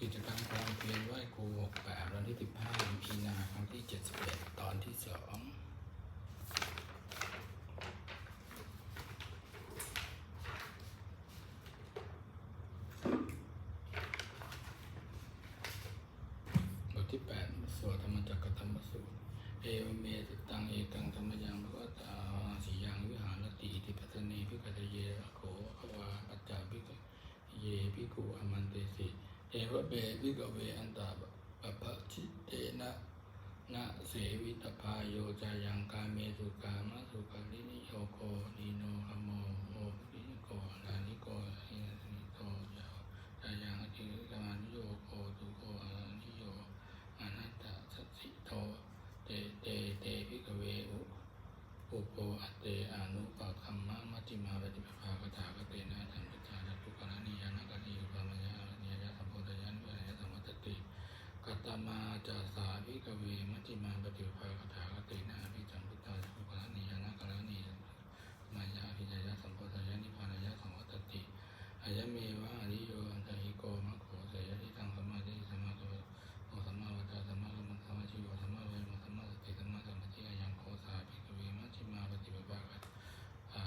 กิจกรรมความเพียรไหว้ครูหกแปดวันที่สิบห้ามีนาครั้งที่เจ็ดสิบเอ็ดตอนที่สองบทที่แปดสวดธรรมจักรธรรมสูตร เอวเมตตังเอตังธรรมยังพระตาสียังวิหารติอิติปัสนีพิกตเยอโขอวาปัจจาพิกเยพิกุอมันเตสิ เอวเบพิกเวอันตาปะปะชิเตนะนะเสวิตพายโยจายังกาเมสุกามะสุขาลินิโยโกนิโนหโมโมปินิโกนานิโกหินานิโตยาวจายังอธิกานิโยโกตุโกอานิโยอนัตตสัสสิโตเตเตเตพิกเวอุอุโปอัตเตอนุปะคัมมะมัจจิมาปฏิปภาคถาก จาสาพิกเวมัจจิมาปฏิปภาคถากเตนะพิจัมพุตตาทุกขณนิยานะกรณีมายาพิจายะสัมโพธยันนิพพานายะสัมมัตติอายะเมวะอริโยอันตหิโกมะโขเสยทิตังสมาธิสมาโตโอสัมมาวาจาสัมมากัมมันสัมมาชีวสัมมาเวมสัมมาสติสัมมาสมาธิอายังโคสาภิกขเวมัชฌิมาปฏิปภาคัตอา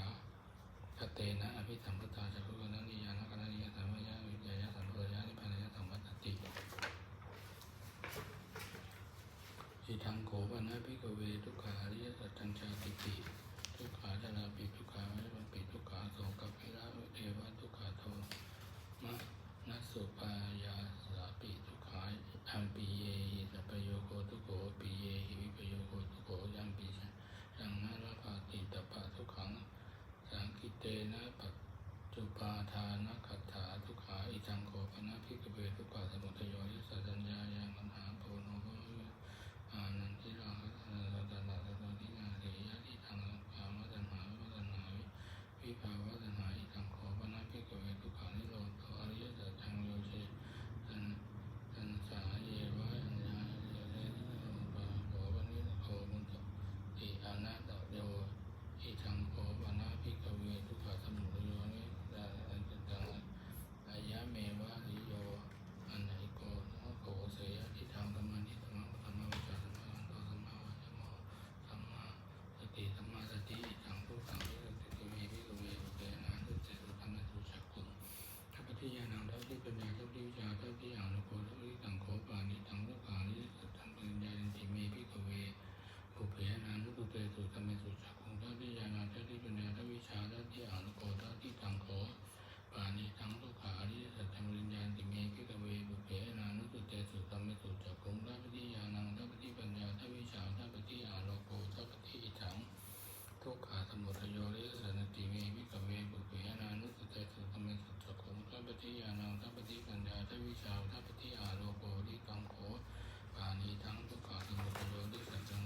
คเตนะอภิสัมพุทธาจักขุกนันนิยานะกนันนิยาสัมมายาวิจยะสัมโพธยานิพพานยะสัมมัตติอิทังโขป นะภิกเวทุกขาริยสัจจังชาติติ ทุกขาจาราปิทุกขาวิปันปิทุกขาโสกับปิระเทวะทุกขาโท มะนัสสุปายาสาปิทุกขาอัมปีเยหิสัพพโยโคทุโกปีเยหิวิปโยโคทุโกยัมปีชะยังนาลภาติตปะทุกขังสังคิเตนะปัจจุปาทานะขัตถาทุกขาอิจังโคปนะพิกเวทุกขาสมุทโยยสัจญญายังคันหาโพโนโภอานันทิรังคัตนาสัตตาสัตตทินาเสยะทิทังภามะตัณหาวิปัสสนาวิ วิภาวะตัณหาอิทังโขปนะพิกเวทุกขานิโรธอริยสัจจังโยเชตันตันสาเยวะอัญญาเยเรนิโรปะโขปนิโขมุตติอนัตตโยอิทังโขปนะพิกเวทุกขาสมุทโยนิดาอันตังอายะเมวะริโยอันไหนโกนะโขเสยะทิทังธรรมันิธรรมังธรรมวิจาสัมมาอันโตสัมมาวะจโมสัมมาสติสัมมาสติอิทังทุกขังวิรัติเววิกเวอุเปนะทุเจสุธรรมสุจักขุทัพพิยานังทัพพิปัญญาทัพพิวิชาทัพพิอานุโกทัพพิตังโขปานิทังทุกขานิสัตตังปัญญาติเมพิกเวอุเปนะนุตุเตสุธรรมสุจักขุทัพพิยานังทัพพิปัญญาทัพพิวิชาทัพพิอานุโกทัพพิตังโขปานิทังทุกขานิสัตตังปัญญาติเมพิกเวอุเปนะนุตุเตสุธรรมสุจักขุทัพพิยานังทัพพิปัญญาทัพพิวิชาทัพพิอานุโกทัพพิตัง ทุกขาสมุทโยริสนติเมวิกเวบุเพนานุสเตสุธรรมสุจโขทัปฏิยานังทัปฏิปัญญาทั วิชาทัปฏิอาโลโกริกังโขปานีทั้งทุกขาสมุทโยริสัจัง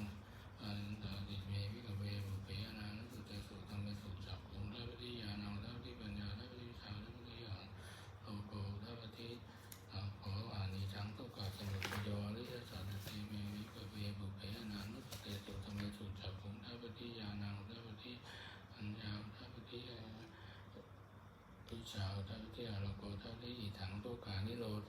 อันตติเมวิกเวบุเพนานุสุเตสุธรรมสุจโขทัปฏิยานังทัปฏิปัญญาทัปฏิวิชาทัปฏิอาโลโกทัปฏิตังโขอานีทั้งทุกขาสมุทโยริสนติเมวิกเวบุเพนานุสุเตสุธรรมสุจโขทัปฏิยานังทัปฏิปัญญาทัปฏิวิชาวทัปฏิอาโลโกทัปฏิอิถังทุกขานิโรธ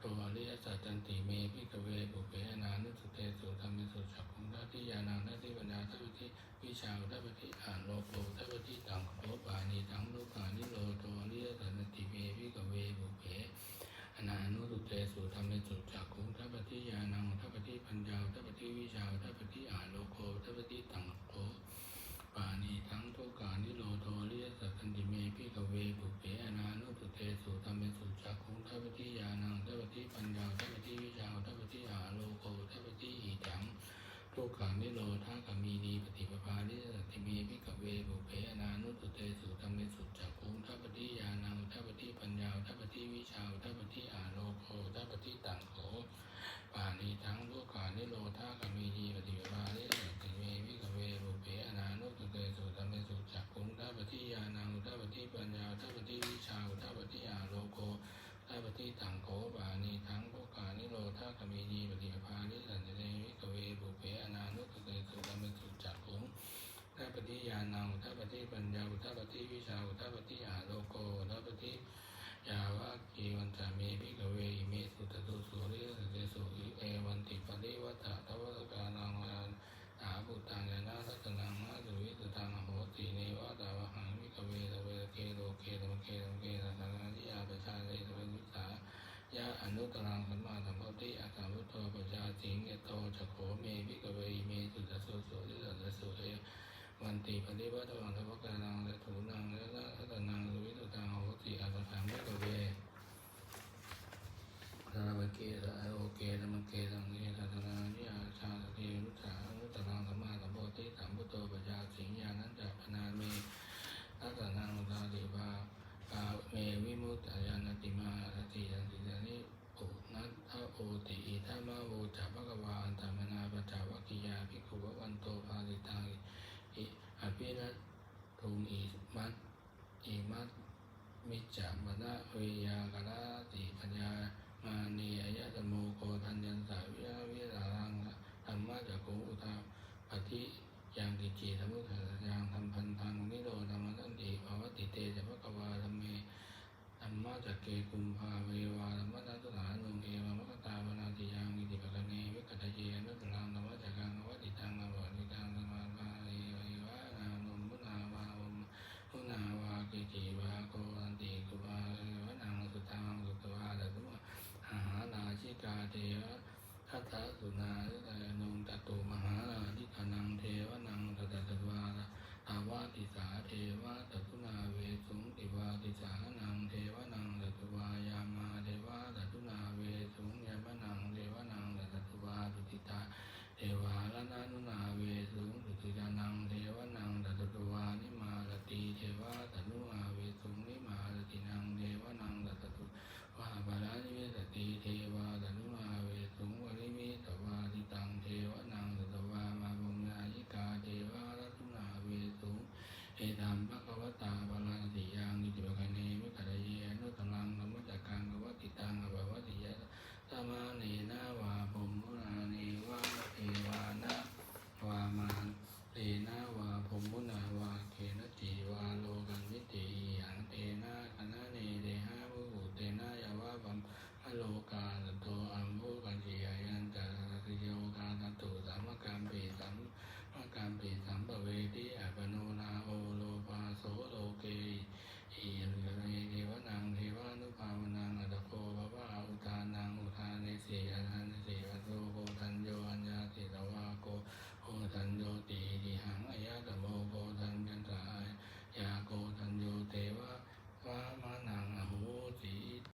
โตอริยสัจจัน ติเมพิกเวบุเพนานุสเตสุธรรมสุจักขุทัปฏิยานังทัปฏิปัญญาทัปฏิวิชาทัปฏิอานโลโกทัปฏิตังโขปานิทังทุกานิโรธโตอริยสันติเมพิกเวบุเพอนานุตุเตสุธรรมสุจักขุทัปฏิญาณังทัปฏิปัญญาทัปฏิวิชาทัปฏิอานโลโกทัปฏิตังโกปานีทั้งทุกานิโรโทเรียสัตตันติเมพิกเวบุเปอนานุตุเตสุธรรมสุจักขุทัปฏิญาณังทัปฏิปัญญาทัปฏิวิชาทัปฏิอาโลโกทัปฏิอิจังทุกขานิโรธากามีนีปฏิปภานิสัตติเมพิกเวบุเปอนานุตุเตสุธรรมสุจักขุทัปฏิญาณังทัปฏิปัญญาทัปฏิวิชาทัปฏิอาโลโกทัปฏิตังโขปานีทั้งทุก ขานิโรธากามีนีปฏิปภานิสัตติเมพิกเวบุเปอนานุตุเตสุธรรมสุจักขุทัปฏิญาณังทัปฏิปัญญาทัปฏิวิชาทัปฏิอาโลโกทัปฏิตังโขปานีทั้งทุกานิโรธากามีนีปฏิปภานิสัตติเมพิกเวบุเปอนานุตุเตสุธรรมสุจักขุทัปฏิญาณังทัปฏิปัญญาทัปฏิวิชาทัปฏิอาโลโกทัปฏิยาวะกีวันจามพิกเวอิเมสุตโตุตรังสัมมาสัมพุทธิอาสาพุทโธปัญญาสิงเกโตจะโขเมพิกเวอิเมสุตสุสุทิสัสสุเอวันติปฏิวัติวังทัพกานังและถูนังและละตนังวิสุตังโหติอาสสังพิกเวสารวเกสะโอเกสมเกสังเกสัตนานิอาชาเทมุตามุตรังสัมมาสัมพุทธิสัมพุทโธปัญญาสิงญาณัจจะพนาเมอาสนังตาดิบากาเมวิมุตตายานติมาสติย เทวะทัตสุนาลิตานงตตุมหาราลิตานังเทวนังตะตตวาตาวาติสาเทวะตตุนาเวสุงติวาติสานังเทวะ